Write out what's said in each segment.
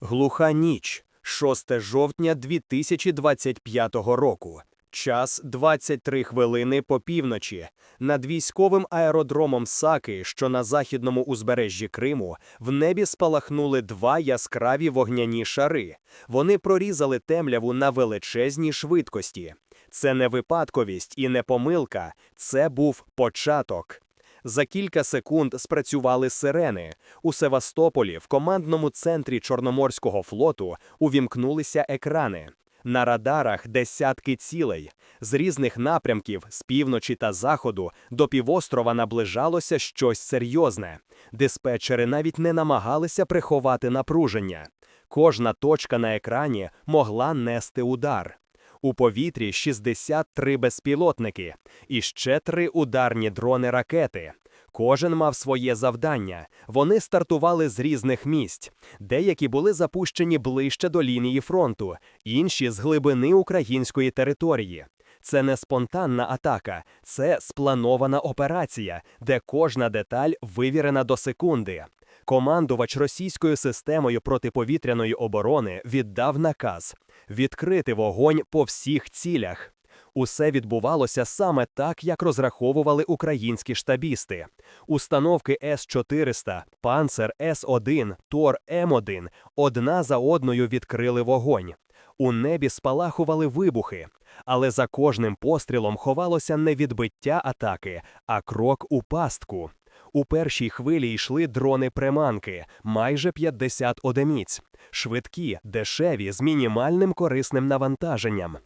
Глуха ніч, 6 жовтня 2025 року. Час 23 хвилини по півночі. Над військовим аеродромом Саки, що на західному узбережжі Криму, в небі спалахнули два яскраві вогняні шари. Вони прорізали темряву на величезній швидкості. Це не випадковість і не помилка, це був початок. За кілька секунд спрацювали сирени. У Севастополі, в командному центрі Чорноморського флоту, увімкнулися екрани. На радарах десятки цілей. З різних напрямків, з півночі та заходу, до півострова наближалося щось серйозне. Диспетчери навіть не намагалися приховати напруження. Кожна точка на екрані могла нести удар. У повітрі 63 безпілотники і ще три ударні дрони-ракети. Кожен мав своє завдання. Вони стартували з різних місць. Деякі були запущені ближче до лінії фронту, інші з глибини української території. Це не спонтанна атака, це спланована операція, де кожна деталь вивірена до секунди. Командувач російською системою протиповітряної оборони віддав наказ відкрити вогонь по всіх цілях. Усе відбувалося саме так, як розраховували українські штабісти. Установки С-400, Панцер С-1, Тор М1 одна за одною відкрили вогонь. У небі спалахували вибухи, але за кожним пострілом ховалося не відбиття атаки, а крок у пастку. У першій хвилі йшли дрони-приманки, майже 50 одиниць, швидкі, дешеві, з мінімальним корисним навантаженням.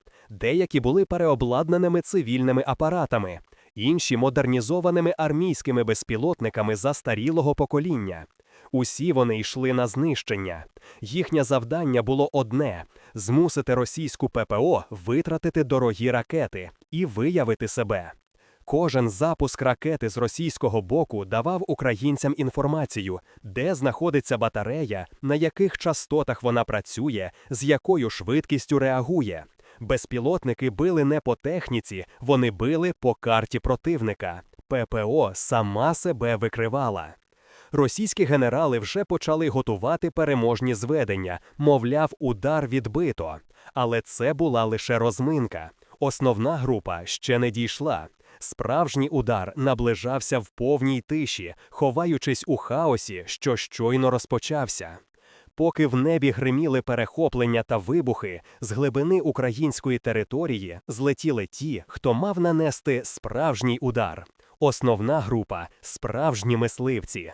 Деякі були переобладнаними цивільними апаратами, інші модернізованими армійськими безпілотниками застарілого покоління. Усі вони йшли на знищення. Їхнє завдання було одне змусити російську ППО витратити дорогі ракети і виявити себе. Кожен запуск ракети з російського боку давав українцям інформацію, де знаходиться батарея, на яких частотах вона працює, з якою швидкістю реагує. Безпілотники били не по техніці, вони били по карті противника. ППО сама себе викривала. Російські генерали вже почали готувати переможні зведення, мовляв, удар відбито. Але це була лише розминка. Основна група ще не дійшла. Справжній удар наближався в повній тиші, ховаючись у хаосі, що щойно розпочався. Поки в небі гриміли перехоплення та вибухи, з глибини української території злетіли ті, хто мав нанести справжній удар. Основна група справжні мисливці.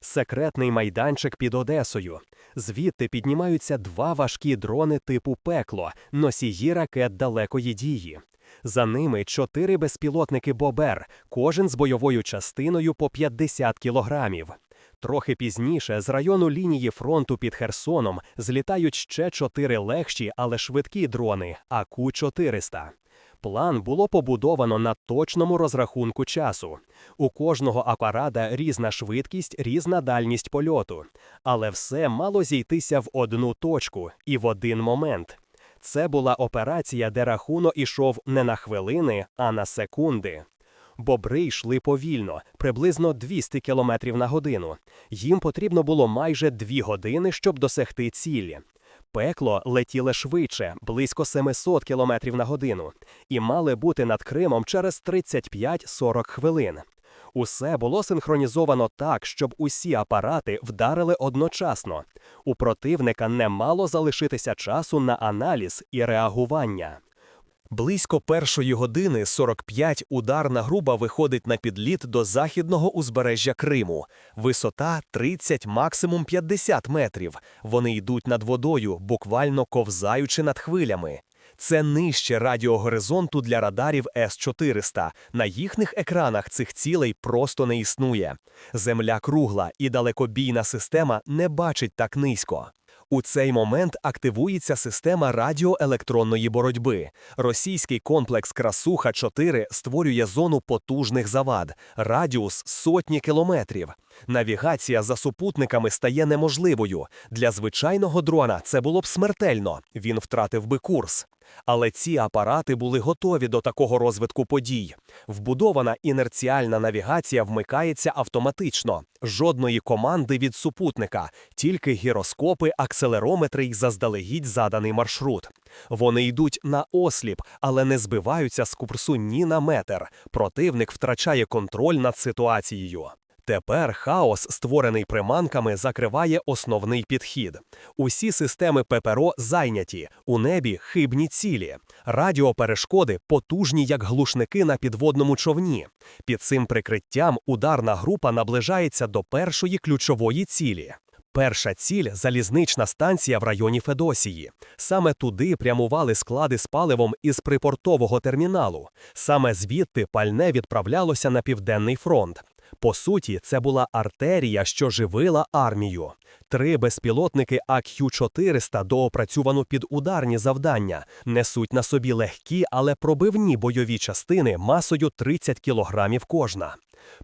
Секретний майданчик під Одесою. Звідти піднімаються два важкі дрони типу пекло, носії ракет далекої дії. За ними чотири безпілотники Бобер, кожен з бойовою частиною по 50 кілограмів. Трохи пізніше з району лінії фронту під Херсоном злітають ще чотири легші, але швидкі дрони АКУ-400. План було побудовано на точному розрахунку часу. У кожного апарата різна швидкість, різна дальність польоту, але все мало зійтися в одну точку і в один момент. Це була операція, де рахунок ішов не на хвилини, а на секунди. Бобри йшли повільно, приблизно 200 км на годину. Їм потрібно було майже дві години, щоб досягти цілі. Пекло летіло швидше, близько 700 км на годину, і мали бути над Кримом через 35-40 хвилин. Усе було синхронізовано так, щоб усі апарати вдарили одночасно. У противника не мало залишитися часу на аналіз і реагування. Близько першої години 45 ударна група виходить на підліт до західного узбережжя Криму. Висота 30, максимум 50 метрів. Вони йдуть над водою, буквально ковзаючи над хвилями. Це нижче радіогоризонту для радарів С-400. На їхніх екранах цих цілей просто не існує. Земля кругла і далекобійна система не бачить так низько. У цей момент активується система радіоелектронної боротьби. Російський комплекс Красуха 4 створює зону потужних завад, радіус сотні кілометрів. Навігація за супутниками стає неможливою. Для звичайного дрона це було б смертельно. Він втратив би курс. Але ці апарати були готові до такого розвитку подій. Вбудована інерціальна навігація вмикається автоматично, жодної команди від супутника, тільки гіроскопи, акселерометри й заздалегідь заданий маршрут. Вони йдуть на осліп, але не збиваються з курсу ні на метр. Противник втрачає контроль над ситуацією. Тепер хаос, створений приманками, закриває основний підхід. Усі системи ППРО зайняті, у небі хибні цілі. Радіоперешкоди потужні, як глушники на підводному човні. Під цим прикриттям ударна група наближається до першої ключової цілі. Перша ціль залізнична станція в районі Федосії. Саме туди прямували склади з паливом із припортового терміналу. Саме звідти пальне відправлялося на південний фронт. По суті, це була артерія, що живила армію. Три безпілотники АКЮ-400 доопрацьовано під ударні завдання, несуть на собі легкі, але пробивні бойові частини масою 30 кілограмів кожна.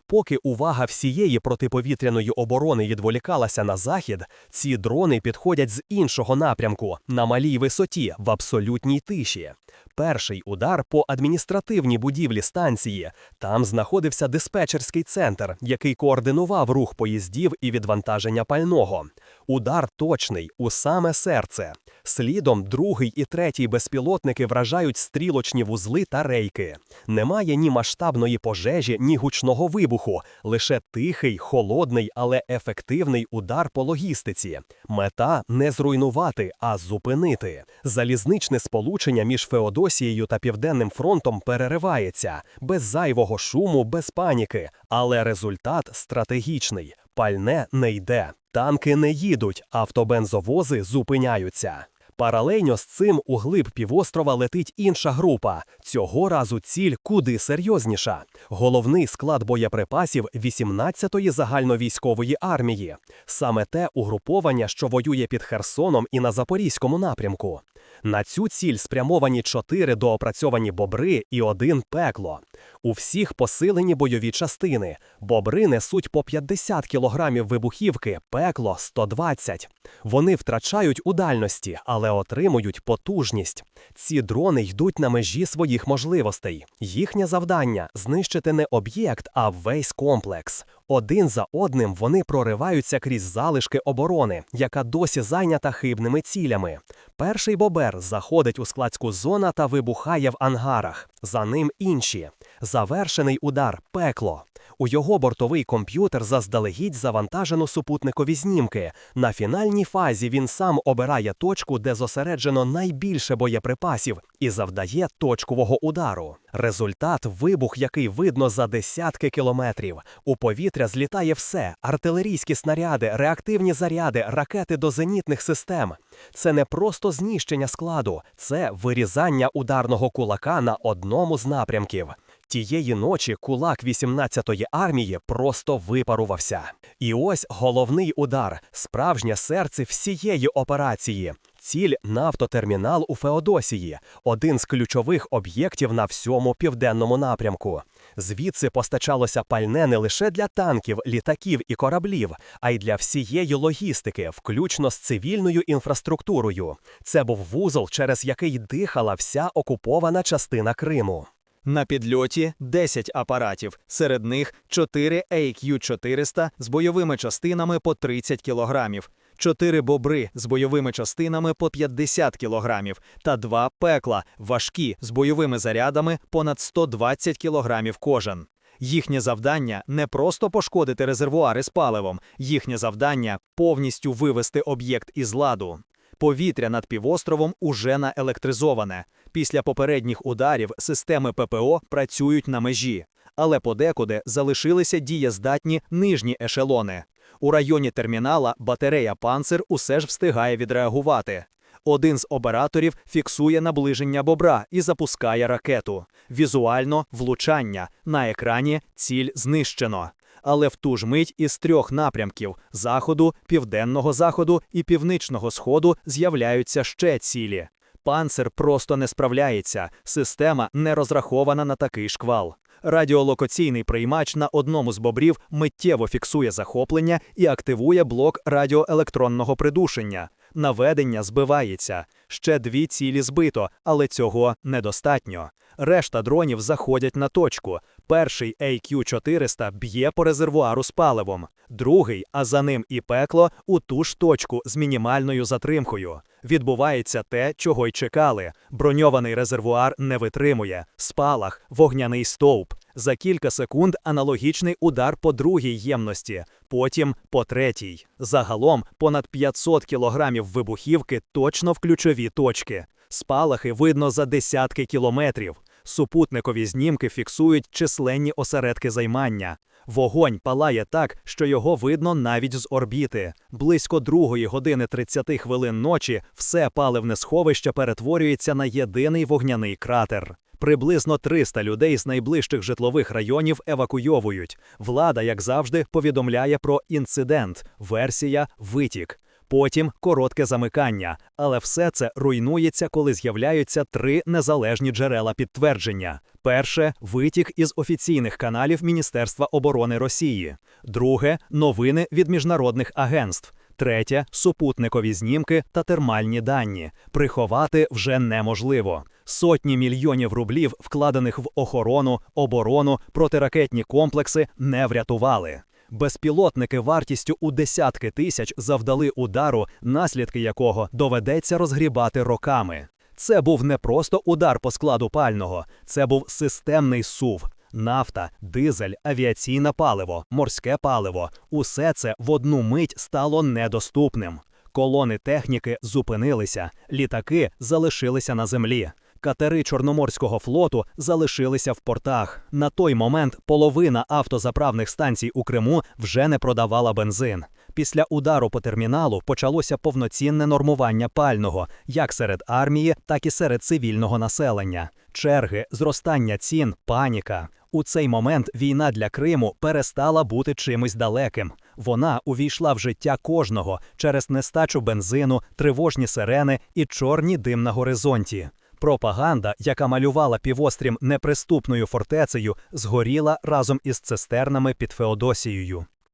Поки увага всієї протиповітряної оборони відволікалася на захід, ці дрони підходять з іншого напрямку на малій висоті в абсолютній тиші. Перший удар по адміністративній будівлі станції. Там знаходився диспетчерський центр, який координував рух поїздів і відвантаження пального. Удар точний у саме серце. Слідом другий і третій безпілотники вражають стрілочні вузли та рейки. Немає ні масштабної пожежі, ні гучного вибуху, лише тихий, холодний, але ефективний удар по логістиці. Мета не зруйнувати, а зупинити. Залізничне сполучення між Феодосією та Південним фронтом переривається без зайвого шуму, без паніки, але результат стратегічний. Пальне не йде, танки не їдуть, автобензовози зупиняються. Паралельно з цим у глиб півострова летить інша група. Цього разу ціль куди серйозніша. Головний склад боєприпасів 18-ї загальновійськової армії. Саме те угруповання, що воює під Херсоном і на Запорізькому напрямку. На цю ціль спрямовані чотири доопрацьовані бобри і один пекло. У всіх посилені бойові частини. Бобри несуть по 50 кілограмів вибухівки, пекло 120. Вони втрачають у дальності, але отримують потужність. Ці дрони йдуть на межі своїх можливостей. Їхнє завдання знищити не об'єкт, а весь комплекс. Один за одним вони прориваються крізь залишки оборони, яка досі зайнята хибними цілями. Перший бобер заходить у складську зону та вибухає в ангарах. За ним інші. Завершений удар пекло. У його бортовий комп'ютер заздалегідь завантажено супутникові знімки. На фінальній фазі він сам обирає точку, де зосереджено найбільше боєприпасів, і завдає точкового удару. Результат вибух, який видно за десятки кілометрів. У повітря злітає все: артилерійські снаряди, реактивні заряди, ракети до зенітних систем. Це не просто знищення складу, це вирізання ударного кулака на одному з напрямків. Тієї ночі кулак 18-ї армії просто випарувався. І ось головний удар, справжнє серце всієї операції. Ціль нафтотермінал у Феодосії, один з ключових об'єктів на всьому південному напрямку. Звідси постачалося пальне не лише для танків, літаків і кораблів, а й для всієї логістики, включно з цивільною інфраструктурою. Це був вузол, через який дихала вся окупована частина Криму. На підльоті 10 апаратів, серед них 4 AQ-400 з бойовими частинами по 30 кілограмів, 4 бобри з бойовими частинами по 50 кілограмів та 2 пекла важкі з бойовими зарядами понад 120 кілограмів кожен. Їхнє завдання не просто пошкодити резервуари з паливом, їхнє завдання повністю вивести об'єкт із ладу. Повітря над півостровом уже наелектризоване. Після попередніх ударів системи ППО працюють на межі, але подекуди залишилися дієздатні нижні ешелони. У районі термінала батарея панцир усе ж встигає відреагувати. Один з операторів фіксує наближення бобра і запускає ракету. Візуально влучання на екрані ціль знищено. Але в ту ж мить із трьох напрямків заходу, південного заходу і північного сходу з'являються ще цілі. Панцир просто не справляється, система не розрахована на такий шквал. Радіолокаційний приймач на одному з бобрів миттєво фіксує захоплення і активує блок радіоелектронного придушення. Наведення збивається. Ще дві цілі збито, але цього недостатньо. Решта дронів заходять на точку. Перший AQ-400 б'є по резервуару з паливом, другий, а за ним і пекло, у ту ж точку з мінімальною затримкою. Відбувається те, чого й чекали. Броньований резервуар не витримує. Спалах, вогняний стовп. За кілька секунд аналогічний удар по другій ємності, потім по третій. Загалом понад 500 кілограмів вибухівки точно в ключові точки. Спалахи видно за десятки кілометрів. Супутникові знімки фіксують численні осередки займання. Вогонь палає так, що його видно навіть з орбіти. Близько другої години 30 хвилин ночі все паливне сховище перетворюється на єдиний вогняний кратер. Приблизно 300 людей з найближчих житлових районів евакуйовують. Влада, як завжди, повідомляє про інцидент, версія витік. Потім коротке замикання, але все це руйнується, коли з'являються три незалежні джерела підтвердження: перше витік із офіційних каналів Міністерства оборони Росії, друге новини від міжнародних агентств. Третє супутникові знімки та термальні дані. Приховати вже неможливо. Сотні мільйонів рублів, вкладених в охорону, оборону, протиракетні комплекси, не врятували. Безпілотники вартістю у десятки тисяч завдали удару, наслідки якого доведеться розгрібати роками. Це був не просто удар по складу пального, це був системний сув. Нафта, дизель, авіаційне паливо, морське паливо усе це в одну мить стало недоступним. Колони техніки зупинилися, літаки залишилися на землі. Катери Чорноморського флоту залишилися в портах. На той момент половина автозаправних станцій у Криму вже не продавала бензин. Після удару по терміналу почалося повноцінне нормування пального, як серед армії, так і серед цивільного населення. Черги, зростання цін, паніка. У цей момент війна для Криму перестала бути чимось далеким. Вона увійшла в життя кожного через нестачу бензину, тривожні сирени і чорні дим на горизонті. Пропаганда, яка малювала півострім неприступною фортецею, згоріла разом із цистернами під Феодосією.